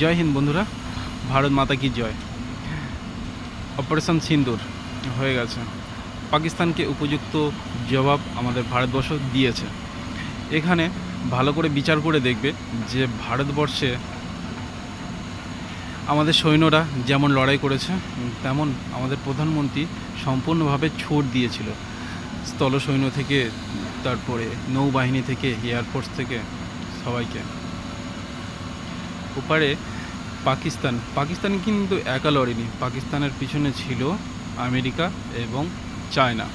জয় হিন্দ বন্ধুরা, ভারত মাতা কি জয়? অপারেশন সিন্দুর হয়ে গেছে। পাকিস্তানকে উপযুক্ত জবাব আমাদের ভারতবর্ষ দিয়েছে। এখানে ভালো করে বিচার করে দেখবে যে ভারতবর্ষে আমাদের সৈন্যরা যেমন লড়াই করেছে, তেমন আমাদের প্রধানমন্ত্রী সম্পূর্ণভাবে ছুট দিয়েছিল। স্থল সৈন্য থেকে, তারপরে নৌবাহিনী থেকে এয়ারফোর্স থেকে সবাইকে। ওপারে পাকিস্তান। পাকিস্তান কিন্তু একা লড়েনি পাকিস্তানের পিছনে ছিল আমেরিকা এবং চায়না।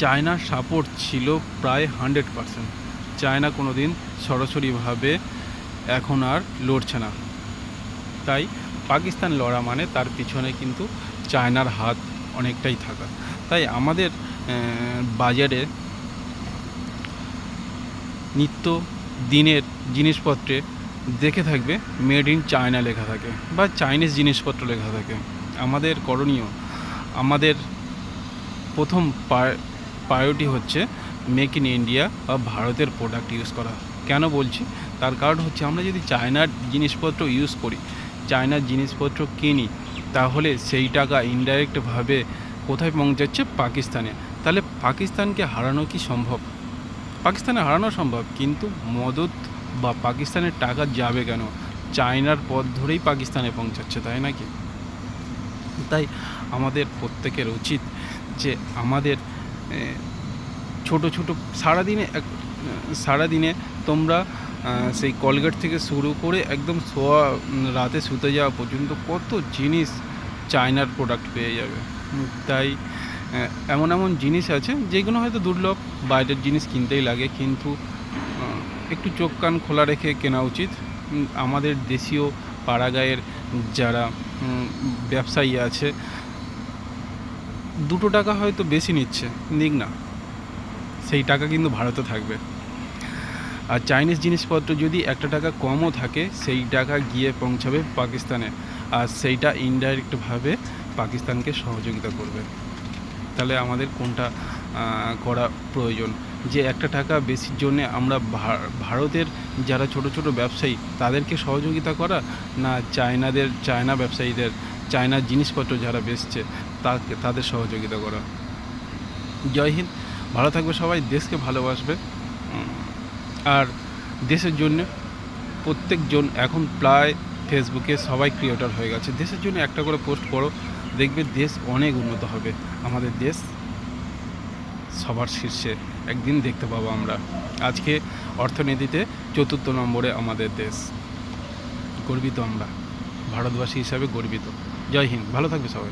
চায়নার সাপোর্ট ছিল প্রায় হান্ড্রেড পারসেন্ট চায়না কোনো দিন সরাসরিভাবে এখন আর লড়ছে না। তাই পাকিস্তান লড়া মানে তার পিছনে কিন্তু চায়নার হাত অনেকটাই থাকা। তাই আমাদের বাজারে নিত্য দিনের জিনিসপত্রে দেখে থাকবে মেড ইন চায়না লেখা থাকে বা চাইনিজ জিনিসপত্র লেখা থাকে। আমাদের করণীয়, আমাদের প্রথম প্রায়োরিটি হচ্ছে মেক ইন ইন্ডিয়া বা ভারতের প্রোডাক্ট ইউজ করা। কেন বলছি? তার কারণ হচ্ছে আমরা যদি চায়নার জিনিসপত্র ইউজ করি চায়নার জিনিসপত্র কিনি, তাহলে সেই টাকা ইনডাইরেক্টভাবে কোথায় পৌঁছাচ্ছে? পাকিস্তানে। তাহলে পাকিস্তানকে হারানো কি সম্ভব? পাকিস্তানে হারানো সম্ভব, কিন্তু মদত বা পাকিস্তানের টাকা যাবে কেন? চায়নার পথ ধরেই পাকিস্তানে পৌঁছাচ্ছে, তাই নাকি? তাই আমাদের প্রত্যেকের উচিত যে আমাদের ছোট ছোট সারাদিনে এক সারাদিনে তোমরা সেই কলগেট থেকে শুরু করে একদম শোয়া রাতে শুতে যাওয়া পর্যন্ত কত জিনিস চায়নার প্রোডাক্ট পেয়ে যাবে। তাই এমন এমন জিনিস আছে যেগুলো হয়তো দুর্লভ, বাইরের জিনিস কিনতেই লাগে, কিন্তু একটু চোখ কান খোলা রেখে কেনা উচিত। আমাদের দেশীয় পাড়াগাঁয়ের যারা ব্যবসায়ী আছে, দুটো টাকা হয়তো বেশি নিচ্ছে, নিক না। সেই টাকা কিন্তু ভারতে থাকবে। আর চাইনিজ জিনিসপত্র যদি একটা টাকা কমও থাকে, সেই টাকা গিয়ে পৌঁছাবে পাকিস্তানে। আর সেইটা ইনডাইরেক্টভাবে পাকিস্তানকে সহযোগিতা করবে। তাহলে আমাদের কোনটা করা প্রয়োজন? যে একটা টাকা বেশির জন্যে আমরা ভারতের যারা ছোট ছোট ব্যবসায়ী, তাদেরকে সহযোগিতা করা না চায়নাদের, চায়না ব্যবসায়ীদের চায়নার জিনিসপত্র যারা বেচছে, তাকে, তাদের সহযোগিতা করা। জয় হিন্দ। ভালো থাকবে সবাই, দেশকে ভালোবাসবে। আর দেশের জন্য প্রত্যেকজন এখন প্রায় ফেসবুকে সবাই ক্রিয়েটার হয়ে গেছে। দেশের জন্য একটা করে পোস্ট করো, দেখবে দেশ অনেক উন্নত হবে। আমাদের দেশ সবার শীর্ষে একদিন দেখতে পাবো আমরা। আজকে অর্থনীতিতে চতুর্থ নম্বরে আমাদের দেশ। গর্বিত আমরা। ভারতবাসী হিসাবে গর্বিত। জয় হিন্দ। ভালো থাকবে সবাই।